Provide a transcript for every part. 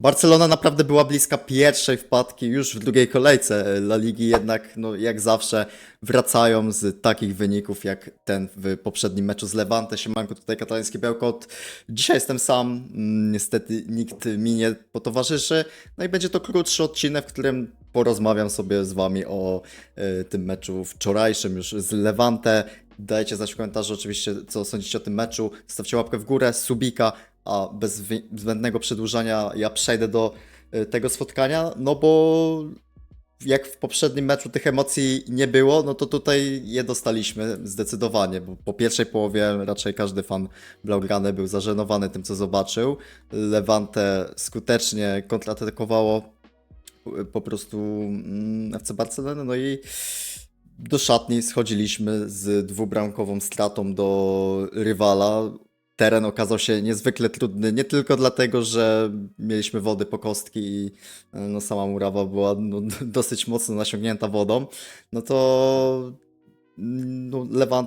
Barcelona naprawdę była bliska pierwszej wpadki już w drugiej kolejce La Ligi, jednak no, jak zawsze wracają z takich wyników jak ten w poprzednim meczu z Levante. Siemanko, tutaj katalański Bełkot. Dzisiaj jestem sam, mm, niestety nikt mi nie potowarzyszy. No i będzie to krótszy odcinek, w którym porozmawiam sobie z wami o e, tym meczu wczorajszym już z Levante. Dajcie znać w komentarzu oczywiście, co sądzicie o tym meczu. Stawcie łapkę w górę, subika, a bez zbędnego przedłużania ja przejdę do y, tego spotkania, no bo jak w poprzednim meczu tych emocji nie było, no to tutaj je dostaliśmy zdecydowanie, bo po pierwszej połowie raczej każdy fan Blaugrany był zażenowany tym, co zobaczył. Levante skutecznie kontratakowało y, po prostu mm, FC Barcelonę, no i do szatni schodziliśmy z dwubramkową stratą do rywala. Teren okazał się niezwykle trudny, nie tylko dlatego, że mieliśmy wody po kostki i e, no, sama murawa była no, dosyć mocno nasiągnięta wodą, no to mm, no,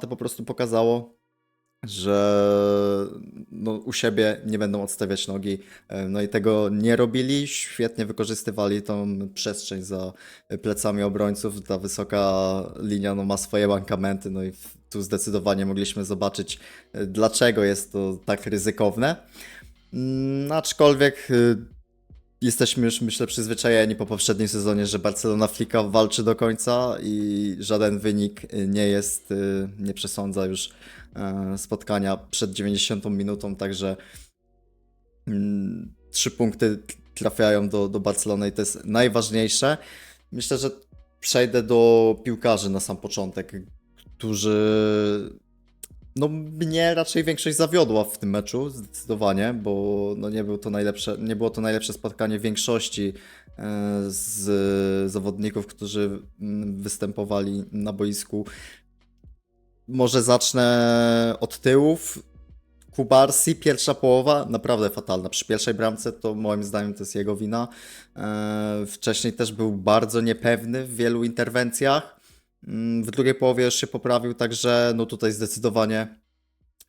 po prostu pokazało, że no, u siebie nie będą odstawiać nogi. E, No i tego nie robili. Świetnie wykorzystywali tą przestrzeń za plecami obrońców. Ta wysoka linia no, ma swoje mankamenty. No i tu zdecydowanie mogliśmy zobaczyć, e, dlaczego jest to tak ryzykowne. Mm, Aczkolwiek y, jesteśmy już, myślę, przyzwyczajeni po poprzednim sezonie, że Barcelona Flika walczy do końca i żaden wynik nie jest, nie przesądza już e, spotkania przed 90 minutą, także mm, trzy punkty trafiają do, do Barcelony i to jest najważniejsze. Myślę, że przejdę do piłkarzy na sam początek, którzy no mnie raczej większość zawiodła w tym meczu, zdecydowanie, bo no nie, był to najlepsze, nie było to najlepsze spotkanie większości e, z zawodników, którzy mm, występowali na boisku. Może zacznę od tyłów. Kubarsi, pierwsza połowa, naprawdę fatalna. Przy pierwszej bramce to moim zdaniem to jest jego wina. E, Wcześniej też był bardzo niepewny w wielu interwencjach. Mm, W drugiej połowie już się poprawił, także no tutaj zdecydowanie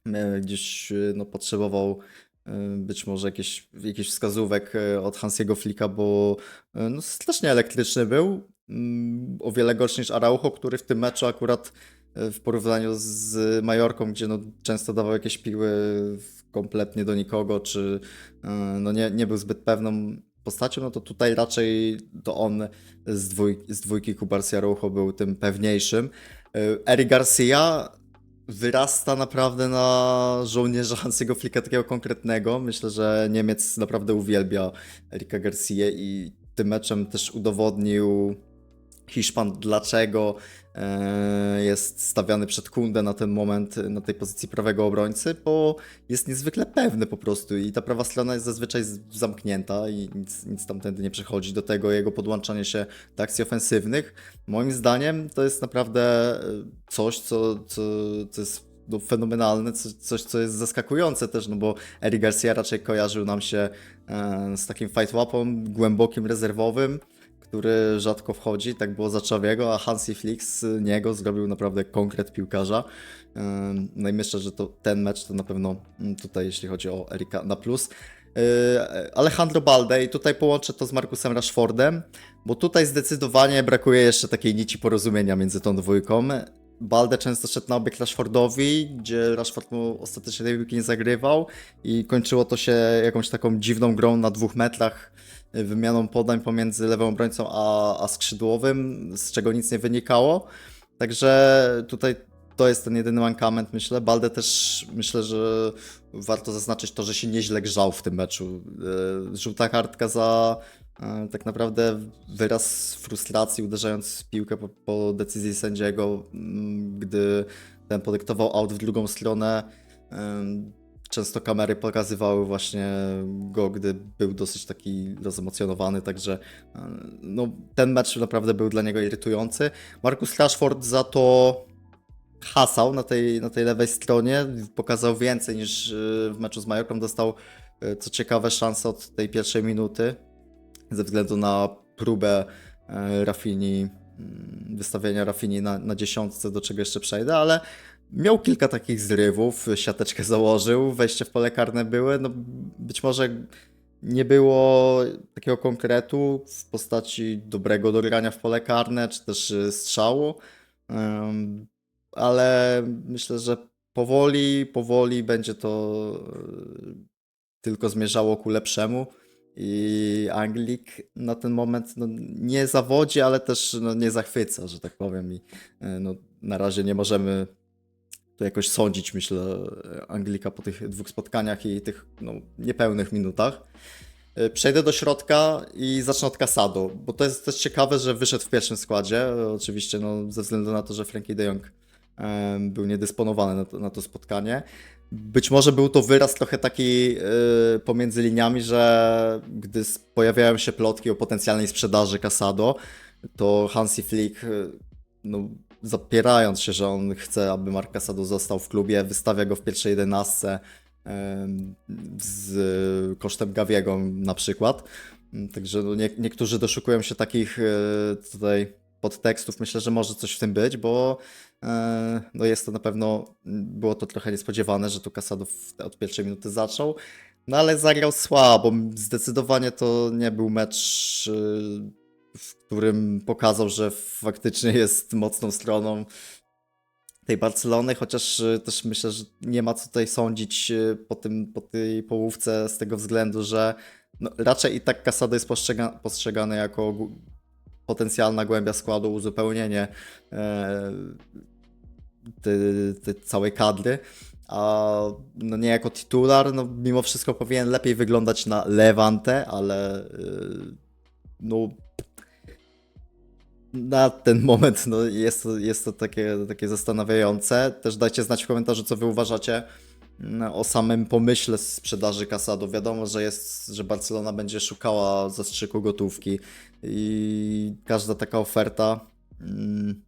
e, gdzieś e, no, potrzebował być może jakieś, jakichś wskazówek od Hansiego Flika, bo no, strasznie elektryczny był. Mm, O wiele gorszy niż Araujo, który w tym meczu akurat w porównaniu z Majorką, gdzie no, często dawał jakieś piły kompletnie do nikogo, czy e, no, nie, nie był zbyt pewną postacią, no to tutaj raczej to on z, dwój, z dwójki Kubarsi Araujo był tym pewniejszym. E, Eric Garcia wyrasta naprawdę na żołnierza Hansiego Flicka takiego konkretnego. Myślę, że Niemiec naprawdę uwielbia Erika Garcia i tym meczem też udowodnił Hiszpan, dlaczego e, jest stawiany przed Kundę na ten moment na tej pozycji prawego obrońcy, bo jest niezwykle pewny po prostu i ta prawa strona jest zazwyczaj zamknięta i nic, nic tamtędy nie przechodzi. Do tego jego podłączanie się do akcji ofensywnych. Moim zdaniem to jest naprawdę e, coś, co, co, co jest no, fenomenalne, co, coś, co jest zaskakujące też, no bo Eric Garcia raczej kojarzył nam się e, z takim fight łapą głębokim, rezerwowym, który rzadko wchodzi, tak było za Czawiego, a Hansi Flick z niego zrobił naprawdę konkret piłkarza. No i myślę, że to ten mecz to na pewno mm, tutaj, jeśli chodzi o Erika, na plus. Yy, Alejandro Balde i tutaj połączę to z Markusem Rashfordem, bo tutaj zdecydowanie brakuje jeszcze takiej nici porozumienia między tą dwójką. Balde często szedł na obieg Rashfordowi, gdzie Rashford mu ostatecznie tej piłki nie zagrywał i kończyło to się jakąś taką dziwną grą na dwóch metrach, wymianą podań pomiędzy lewym obrońcą a, a skrzydłowym, z czego nic nie wynikało. Także tutaj to jest ten jedyny mankament, myślę. Balde też myślę, że warto zaznaczyć to, że się nieźle grzał w tym meczu. E, Żółta kartka za e, tak naprawdę wyraz frustracji, uderzając piłkę po, po decyzji sędziego, gdy ten podyktował aut w drugą stronę. Często kamery pokazywały właśnie go, gdy był dosyć taki rozemocjonowany, także e, no, ten mecz naprawdę był dla niego irytujący. Markus Rashford za to hasał na tej, na tej lewej stronie, pokazał więcej niż y, w meczu z Majorką, dostał y, co ciekawe szanse od tej pierwszej minuty, ze względu na próbę e, Rafini, mm, wystawienia Rafini na, na dziesiątce, do czego jeszcze przejdę, ale miał kilka takich zrywów, siateczkę założył, wejście w pole karne były, no być może nie było takiego konkretu w postaci dobrego dogrania w pole karne, czy też y, strzału. Ale myślę, że powoli, powoli będzie to y, tylko zmierzało ku lepszemu. I Anglik na ten moment no, nie zawodzi, ale też no, nie zachwyca, że tak powiem. I y, no, na razie nie możemy to jakoś sądzić, myślę, Anglika po tych dwóch spotkaniach i tych no, niepełnych minutach. Y, Przejdę do środka i zacznę od Casado, bo to jest też ciekawe, że wyszedł w pierwszym składzie. Oczywiście no, ze względu na to, że Frankie de Jong był niedysponowany na to, na to spotkanie. Być może był to wyraz trochę taki y, pomiędzy liniami, że gdy pojawiają się plotki o potencjalnej sprzedaży Casado, to Hansi Flick, y, no, zapierając się, że on chce, aby Mark Casado został w klubie, wystawia go w pierwszej jedenastce z kosztem Gawiego na przykład. Także no, nie, niektórzy doszukują się takich e, tutaj podtekstów. Myślę, że może coś w tym być, bo e, no jest to na pewno, było to trochę niespodziewane, że tu Casado od pierwszej minuty zaczął. No ale zagrał słabo. Zdecydowanie to nie był mecz, e, w którym pokazał, że faktycznie jest mocną stroną tej Barcelony, chociaż y, też myślę, że nie ma co tutaj sądzić y, po, tym, po tej połówce z tego względu, że no, raczej i tak Casado jest postrzega, postrzegany jako potencjalna głębia składu, uzupełnienie e, tej całej kadry, a no nie jako titular, no mimo wszystko powinien lepiej wyglądać na Levante, ale y, no na ten moment no, jest, to- jest to takie, takie zastanawiające. Też dajcie znać w komentarzu, co wy uważacie mm, o samym pomyśle sprzedaży Casado. Wiadomo, że jest, że Barcelona będzie szukała zastrzyku gotówki i każda taka oferta mm,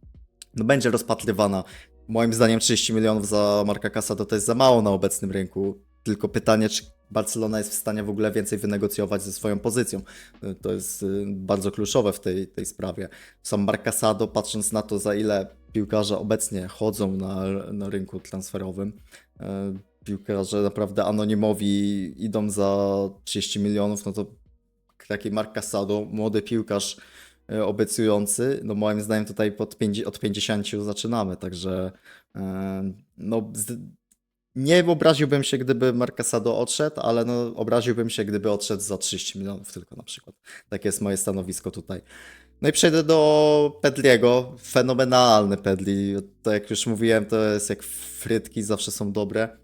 no, będzie rozpatrywana. Moim zdaniem 30 milionów za Marka Casado to jest za mało na obecnym rynku. Tylko pytanie, czy Barcelona jest w stanie w ogóle więcej wynegocjować ze swoją pozycją. Y, To jest y, bardzo kluczowe w tej, tej sprawie. Sam Mark Casado, patrząc na to, za ile piłkarze obecnie chodzą na, na rynku transferowym, e, piłkarze naprawdę anonimowi idą za 30 milionów, no to taki Mark Casado, młody piłkarz obiecujący, no moim zdaniem tutaj pod 50, od 50 zaczynamy, także no nie obraziłbym się, gdyby Mark Casado odszedł, ale no obraziłbym się, gdyby odszedł za 30 milionów tylko na przykład. Takie jest moje stanowisko tutaj. No i przejdę do Pedliego. Fenomenalny Pedli. To jak już mówiłem, to jest jak frytki, zawsze są dobre.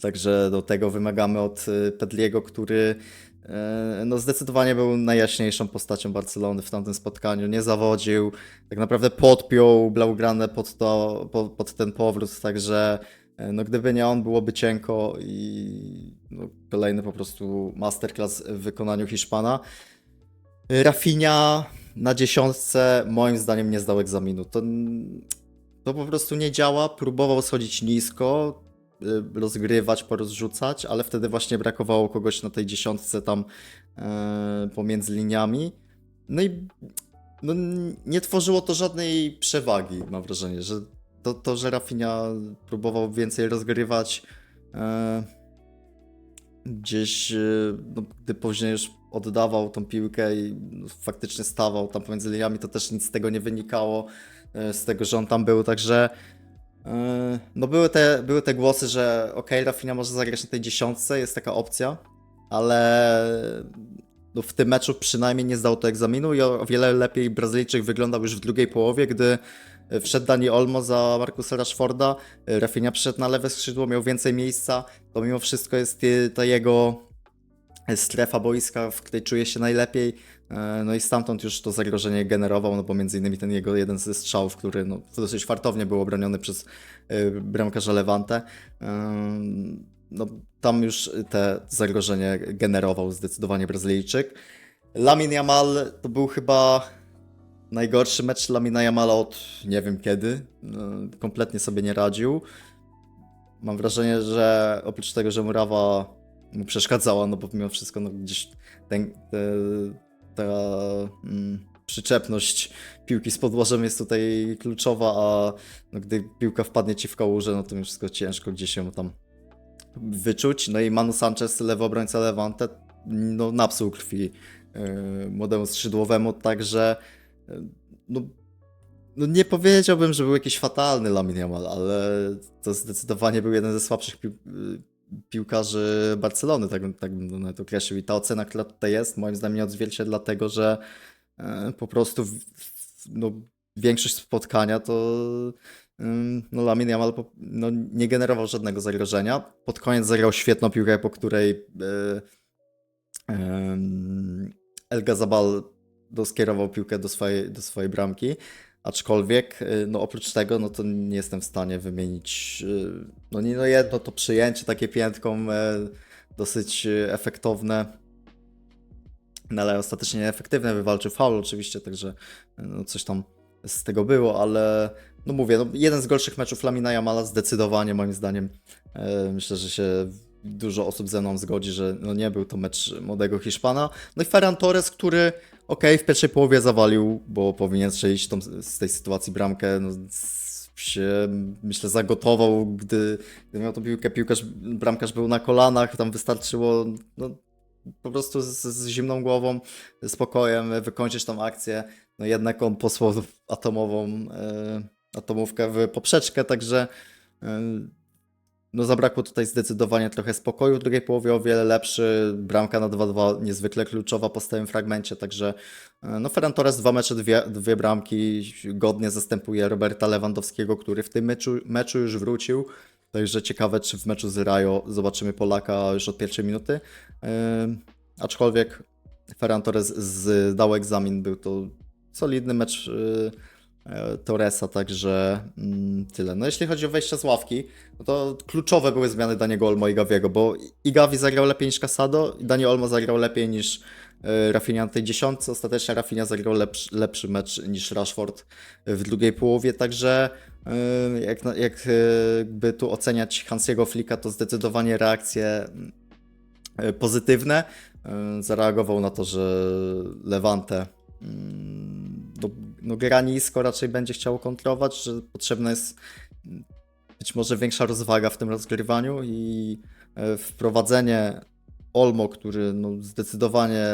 Także do tego wymagamy od y, Pedliego, który e, no zdecydowanie był najjaśniejszą postacią Barcelony w tamtym spotkaniu. Nie zawodził, tak naprawdę podpiął Blaugrane pod, to, pod, pod ten powrót, także no gdyby nie on, byłoby cienko i no, kolejny po prostu masterclass w wykonaniu Hiszpana. Rafinha na dziesiątce moim zdaniem nie zdał egzaminu. To, to po prostu nie działa. Próbował schodzić nisko, y, rozgrywać, porozrzucać, ale wtedy właśnie brakowało kogoś na tej dziesiątce tam e, pomiędzy liniami. No i no, nie tworzyło to żadnej przewagi, mam wrażenie, że to, to że Rafinha próbował więcej rozgrywać e, gdzieś, e, no, gdy później już oddawał tą piłkę i no, faktycznie stawał tam pomiędzy liniami, to też nic z tego nie wynikało, e, z tego, że on tam był, także e, no były te, były te głosy, że ok, Rafinha może zagrać na tej dziesiątce, jest taka opcja, ale no, w tym meczu przynajmniej nie zdał to egzaminu i o, wiele lepiej Brazylijczyk wyglądał już w drugiej połowie, gdy wszedł Dani Olmo za Markusa Rashforda, e, Rafinha przyszedł na lewe skrzydło, miał więcej miejsca, to mimo wszystko jest e, ta jego strefa boiska, w której czuje się najlepiej. E, No i stamtąd już to zagrożenie generował, no bo między innymi ten jego jeden ze strzałów, który no, dosyć fartownie był obroniony przez e, bramkarza Levante. Em, No, tam już te zagrożenie generował zdecydowanie Brazylijczyk. Lamin Yamal to był chyba najgorszy mecz Lamina Yamala od nie wiem kiedy. No, Kompletnie sobie nie radził. Mam wrażenie, że oprócz tego, że Murawa mu przeszkadzała, no bo mimo wszystko no, gdzieś ten, te, ta mm, przyczepność piłki z podłożem jest tutaj kluczowa, a no, gdy piłka wpadnie ci w kałużę, no to już wszystko ciężko gdzieś się tam wyczuć. No i Manu Sanchez, lewy obrońca Levante, no, napsuł krwi yy, młodemu skrzydłowemu, także no, no nie powiedziałbym, że był jakiś fatalny Lamin Yamal, ale to zdecydowanie był jeden ze słabszych yy, piłkarzy Barcelony, tak, tak bym to nawet określił. I ta ocena, która tutaj jest, moim zdaniem nie odzwierciedla tego, że yy, po prostu w, w, no, większość spotkania to no, Lamin Yamal po, no, nie generował żadnego zagrożenia. Pod koniec zagrał świetną piłkę, po której yy, ym, El Gazabal do, skierował piłkę do swojej, do swojej bramki. Aczkolwiek, y, no oprócz tego, no to nie jestem w stanie wymienić, y, no nie no jedno to przyjęcie takie piętką e, dosyć e, efektowne, no ale ostatecznie nieefektywne, wywalczył faul oczywiście, także no coś tam z tego było, ale no mówię, no jeden z gorszych meczów Lamina Jamala zdecydowanie moim zdaniem, e, myślę, że się dużo osób ze mną zgodzi, że no nie był to mecz młodego Hiszpana. No i Ferran Torres, który okej, w pierwszej połowie zawalił, bo powinien strzelić tą, z tej sytuacji bramkę, no, się myślę zagotował, gdy, gdy miał tą piłkę, piłkarz, bramkarz był na kolanach, tam wystarczyło no, po prostu z, z zimną głową, spokojem wykończyć tą akcję. No jednak on posłał atomową e, atomówkę w poprzeczkę, także e, no zabrakło tutaj zdecydowanie trochę spokoju. W drugiej połowie o wiele lepszy. Bramka na 2-2 niezwykle kluczowa po stałym fragmencie, także e, no Ferran Torres dwa mecze, dwie, dwie bramki godnie zastępuje Roberta Lewandowskiego, który w tym meczu, meczu już wrócił. Także ciekawe, czy w meczu z Rajo zobaczymy Polaka już od pierwszej minuty. E, aczkolwiek Ferran Torres zdał egzamin, był to solidny mecz e, Torresa, także mm, tyle. No jeśli chodzi o wejście z ławki, no to kluczowe były zmiany Daniego Olmo i Gaviego, bo i Gavi zagrał lepiej niż Casado, i Dani Olmo zagrał lepiej niż e, Rafinha na tej dziesiątce. Ostatecznie Rafinha zagrał lepszy, lepszy mecz niż Rashford w drugiej połowie, także e, jak, na- jak e, by tu oceniać Hansiego Flicka, to zdecydowanie reakcje e, pozytywne. E, Zareagował na to, że Levante mm, no, gra nisko raczej będzie chciało kontrować, że potrzebna jest być może większa rozwaga w tym rozgrywaniu i e, wprowadzenie Olmo, który no, zdecydowanie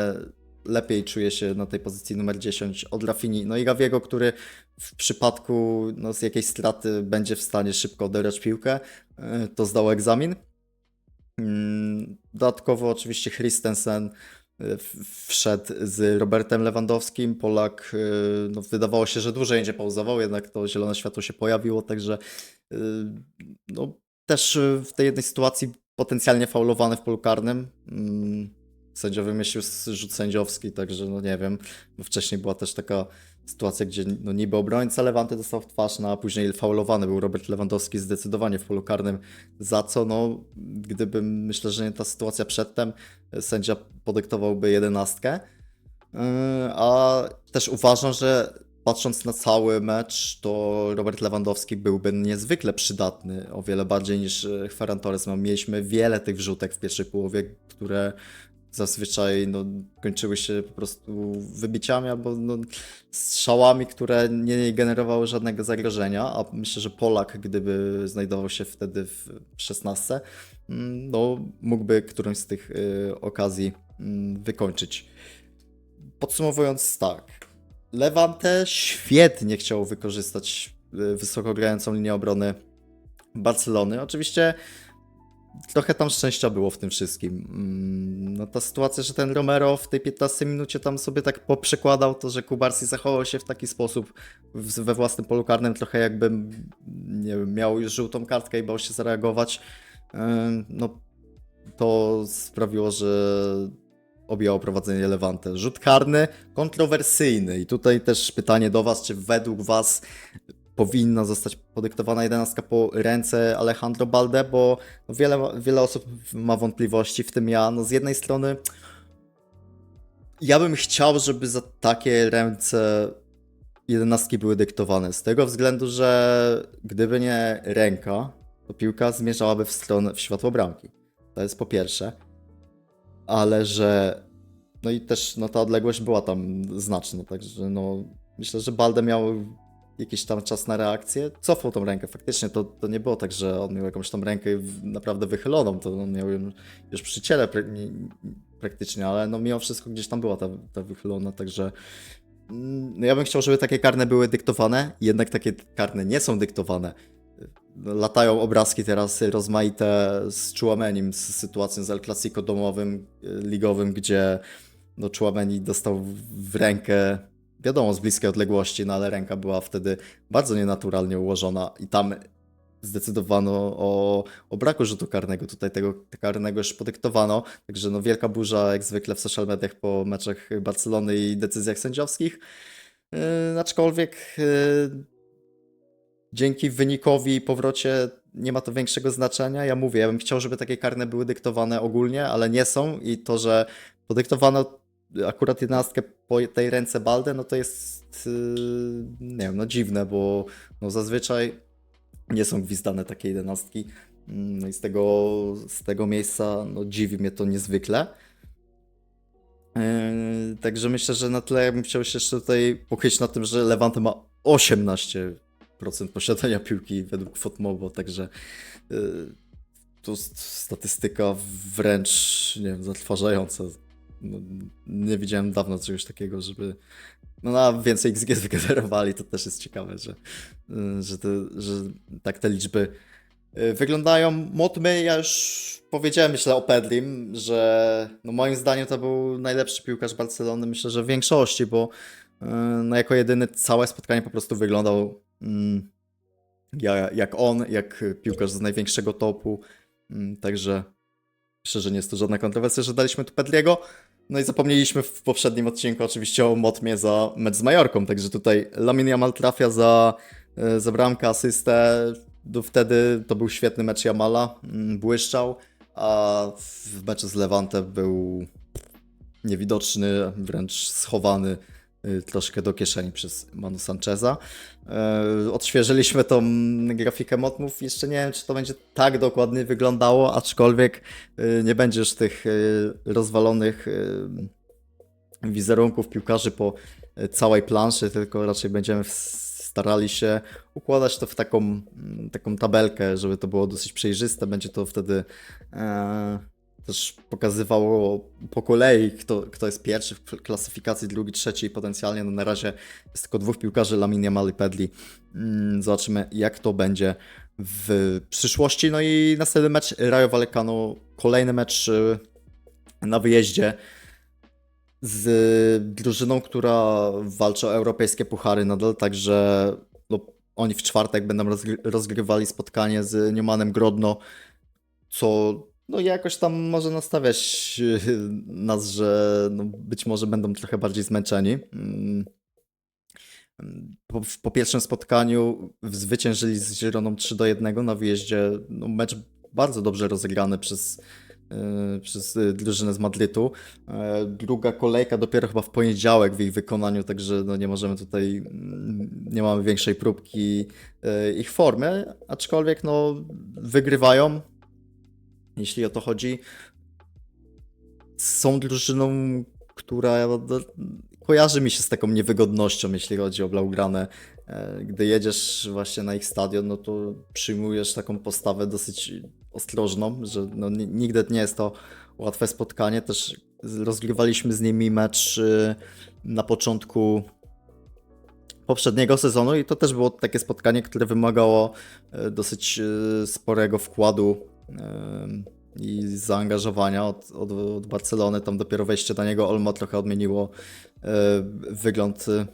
lepiej czuje się na tej pozycji numer 10 od Rafini, no i Gaviego, który w przypadku no, z jakiejś straty będzie w stanie szybko odebrać piłkę, e, to zdał egzamin. Mm, Dodatkowo oczywiście Christensen wszedł z Robertem Lewandowskim. Polak, y, no, wydawało się, że dłużej będzie pauzował, jednak to zielone światło się pojawiło, także y, no, też w tej jednej sytuacji potencjalnie faulowany w polu karnym. Sędzia wymyślił rzut sędziowski, także no nie wiem, bo wcześniej była też taka sytuacja, gdzie no, niby obrońca Lewanty dostał w twarz, no, a później faulowany był Robert Lewandowski zdecydowanie w polu karnym za co, no, gdybym, myślę, że nie ta sytuacja przedtem, sędzia podyktowałby jedenastkę. Yy, A też uważam, że patrząc na cały mecz, to Robert Lewandowski byłby niezwykle przydatny, o wiele bardziej niż Ferran Torres. No, mieliśmy wiele tych wrzutek w pierwszej połowie, które zazwyczaj no, kończyły się po prostu wybiciami albo no, strzałami, które nie generowały żadnego zagrożenia, a myślę, że Polak, gdyby znajdował się wtedy w 16, mm, no, mógłby którąś z tych y, okazji mm, wykończyć. Podsumowując tak, Levante świetnie chciał wykorzystać y, wysoko grającą linię obrony Barcelony. Oczywiście trochę tam szczęścia było w tym wszystkim. Mm, No ta sytuacja, że ten Romero w tej 15 minucie tam sobie tak poprzekładał to, że Kubarsi zachował się w taki sposób we własnym polu karnym, trochę jakby nie wiem, miał już żółtą kartkę i bał się zareagować. Ym, No to sprawiło, że objęło prowadzenie Levante. Rzut karny kontrowersyjny i tutaj też pytanie do Was, czy według Was powinna zostać podyktowana jedenastka po ręce Alejandro Balde, bo wiele, wiele osób ma wątpliwości, w tym ja. No z jednej strony ja bym chciał, żeby za takie ręce jedenastki były dyktowane, z tego względu, że gdyby nie ręka, to piłka zmierzałaby w stronę, w światło bramki. To jest po pierwsze. Ale że no i też no, ta odległość była tam znaczna, także no myślę, że Balde miał jakiś tam czas na reakcję, cofał tą rękę. Faktycznie to, to nie było tak, że on miał jakąś tam rękę naprawdę wychyloną, to on miał ją już przy ciele pra- nie- praktycznie, ale no mimo wszystko gdzieś tam była ta, ta wychylona, także mm, no ja bym chciał, żeby takie karne były dyktowane, jednak takie karne nie są dyktowane. Latają obrazki teraz rozmaite z Chouamenim, z sytuacją z El Clasico domowym, y, ligowym, gdzie no Chouameni dostał w rękę, wiadomo, z bliskiej odległości, no ale ręka była wtedy bardzo nienaturalnie ułożona i tam zdecydowano o, o braku rzutu karnego. Tutaj tego karnego już podyktowano, także no wielka burza jak zwykle w social mediach po meczach Barcelony i decyzjach sędziowskich. Yy, aczkolwiek yy, dzięki wynikowi i powrocie nie ma to większego znaczenia. Ja mówię, ja bym chciał, żeby takie karne były dyktowane ogólnie, ale nie są i to, że podyktowano akurat jedenastkę po tej ręce Balde, no to jest yy, nie wiem, no dziwne, bo no zazwyczaj nie są gwizdane takie jedenastki. Mm, No i z tego, z tego miejsca no dziwi mnie to niezwykle. Yy, Także myślę, że na tle bym chciał się jeszcze tutaj pochylić na tym, że Levante ma 18% posiadania piłki według Fotmobo, także yy, to statystyka wręcz, nie wiem, zatrważająca. No, nie widziałem dawno czegoś takiego, żeby no na więcej XG wygenerowali, to też jest ciekawe, że, yy, że, te, że tak te liczby yy, wyglądają. Motmy, ja już powiedziałem, myślę o Pedrim, że no moim zdaniem to był najlepszy piłkarz Barcelony, myślę, że w większości, bo yy, no jako jedyny całe spotkanie po prostu wyglądał mm, ja- jak on, jak piłkarz z największego topu, Mm, także myślę, że nie jest to żadna kontrowersja, że daliśmy tu Pedriego. No i zapomnieliśmy w poprzednim odcinku oczywiście o Motmie za mecz z Majorką, także tutaj Lamin Jamal trafia za, e, za bramkę, asystę. Wtedy to był świetny mecz Jamala, mm, błyszczał, a w meczu z Levante był niewidoczny, wręcz schowany troszkę do kieszeni przez Manu Sancheza. E, Odświeżyliśmy tą grafikę Motmów. Jeszcze nie wiem, czy to będzie tak dokładnie wyglądało, aczkolwiek y, nie będzie już tych y, rozwalonych y, wizerunków piłkarzy po y, całej planszy, tylko raczej będziemy starali się układać to w taką, mm, taką tabelkę, żeby to było dosyć przejrzyste. Będzie to wtedy e, też pokazywało po kolei, kto, kto jest pierwszy w kl- klasyfikacji, drugi, trzeci i potencjalnie no na razie jest tylko dwóch piłkarzy, Lamin Yamal i Pedli. Mm, Zobaczymy, jak to będzie w przyszłości. No i następny mecz Rayo Vallecano, kolejny mecz y, na wyjeździe z drużyną, która walczy o europejskie puchary nadal, także no, oni w czwartek będą rozgry- rozgrywali spotkanie z Neumannem Grodno, co no jakoś tam może nastawiać y, nas, że no, być może będą trochę bardziej zmęczeni. Mm. Po, po pierwszym spotkaniu zwyciężyli z Zironą 3 do 1 na wyjeździe. No, mecz bardzo dobrze rozegrany przez, yy, przez yy, drużynę z Madrytu. E, Druga kolejka dopiero chyba w poniedziałek w ich wykonaniu, także no, nie możemy tutaj, mm, nie mamy większej próbki ich formy, aczkolwiek no, wygrywają, jeśli o to chodzi. Są drużyną, która kojarzy mi się z taką niewygodnością, jeśli chodzi o Blaugrane. E, Gdy jedziesz właśnie na ich stadion, no to przyjmujesz taką postawę dosyć ostrożną, że no, ni- nigdy nie jest to łatwe spotkanie. Też rozgrywaliśmy z nimi mecz y, na początku poprzedniego sezonu i to też było takie spotkanie, które wymagało e, dosyć e, sporego wkładu i zaangażowania od, od, od Barcelony. Tam dopiero wejście na niego Olmo trochę odmieniło e, wygląd e,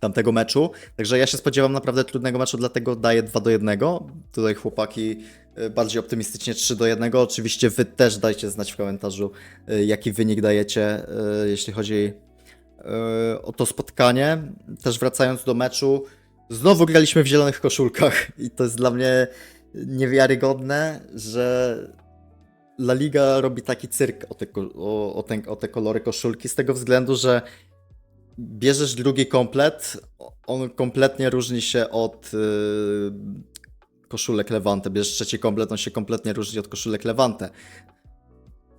tamtego meczu. Także ja się spodziewam naprawdę trudnego meczu, dlatego daję 2 do 1. Tutaj chłopaki e, bardziej optymistycznie 3 do 1. Oczywiście wy też dajcie znać w komentarzu, jaki wynik dajecie, jeśli chodzi o to spotkanie. Też wracając do meczu, znowu graliśmy w zielonych koszulkach i to jest dla mnie niewiarygodne, że La Liga robi taki cyrk o te, o, o, ten, o te kolory koszulki z tego względu, że bierzesz drugi komplet, on kompletnie różni się od y, koszulek Levante. Bierzesz trzeci komplet, on się kompletnie różni od koszulek Levante.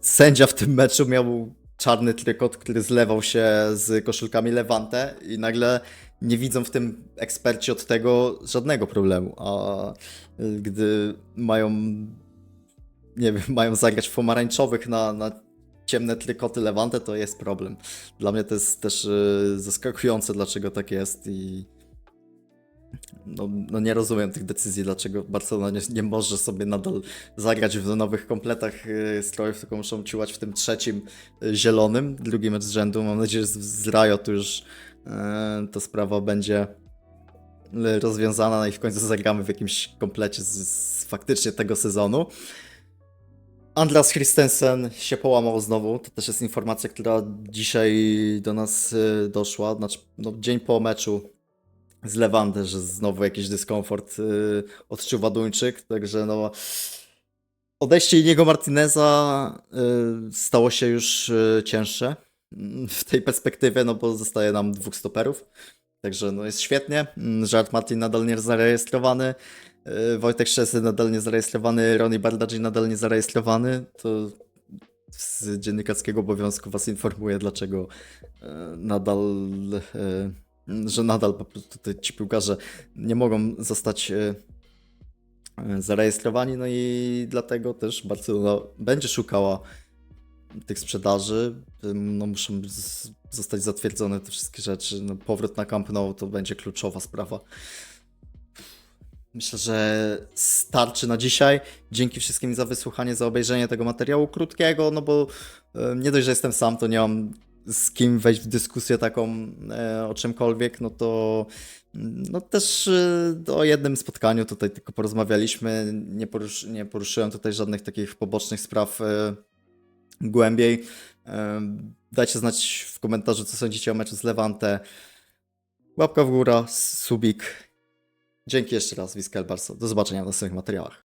Sędzia w tym meczu miał czarny trykot, który zlewał się z koszulkami Levante i nagle nie widzą w tym eksperci od tego żadnego problemu, a y, gdy mają nie wiem, mają zagrać w pomarańczowych na, na ciemne trykoty Levante, to jest problem. Dla mnie to jest też y, zaskakujące, dlaczego tak jest i no, no nie rozumiem tych decyzji, dlaczego Barcelona nie, nie może sobie nadal zagrać w nowych kompletach y, strojów, tylko muszą ciułać w tym trzecim y, zielonym, drugi mecz z rzędu. Mam nadzieję, że z, z Riot już y, ta sprawa będzie rozwiązana no i w końcu zagramy w jakimś komplecie z, z faktycznie tego sezonu. Andreas Christensen się połamał znowu. To też jest informacja, która dzisiaj do nas doszła. Znaczy, no, dzień po meczu z Levante, że znowu jakiś dyskomfort y, odczuwa Duńczyk. Także no. Odejście Iniego Martineza y, stało się już y, cięższe mm, w tej perspektywie, no bo zostaje nam dwóch stoperów. Także no jest świetnie. Mm, Żart Martin nadal nie zarejestrowany. y, Wojtek Szczesny nadal nie zarejestrowany. Ronnie Bardadzi nadal nie zarejestrowany. To z dziennikarskiego obowiązku was informuję, dlaczego nadal, że nadal po prostu te, ci piłkarze nie mogą zostać e, zarejestrowani, no i dlatego też Barcelona będzie szukała tych sprzedaży. No muszą zostać zatwierdzone te wszystkie rzeczy. No, powrót na Camp Nou to będzie kluczowa sprawa. Myślę, że starczy na dzisiaj. Dzięki wszystkim za wysłuchanie, za obejrzenie tego materiału krótkiego, no bo e, nie dość, że jestem sam, to nie mam z kim wejść w dyskusję taką e, o czymkolwiek, no to no też e, o jednym spotkaniu tutaj tylko porozmawialiśmy, nie, nie poruszyłem tutaj żadnych takich pobocznych spraw e, głębiej. Dajcie znać w komentarzu, co sądzicie o meczu z Levante. Łapka w górę, subik. Dzięki jeszcze raz, Wiskel Barso. Do zobaczenia w następnych materiałach.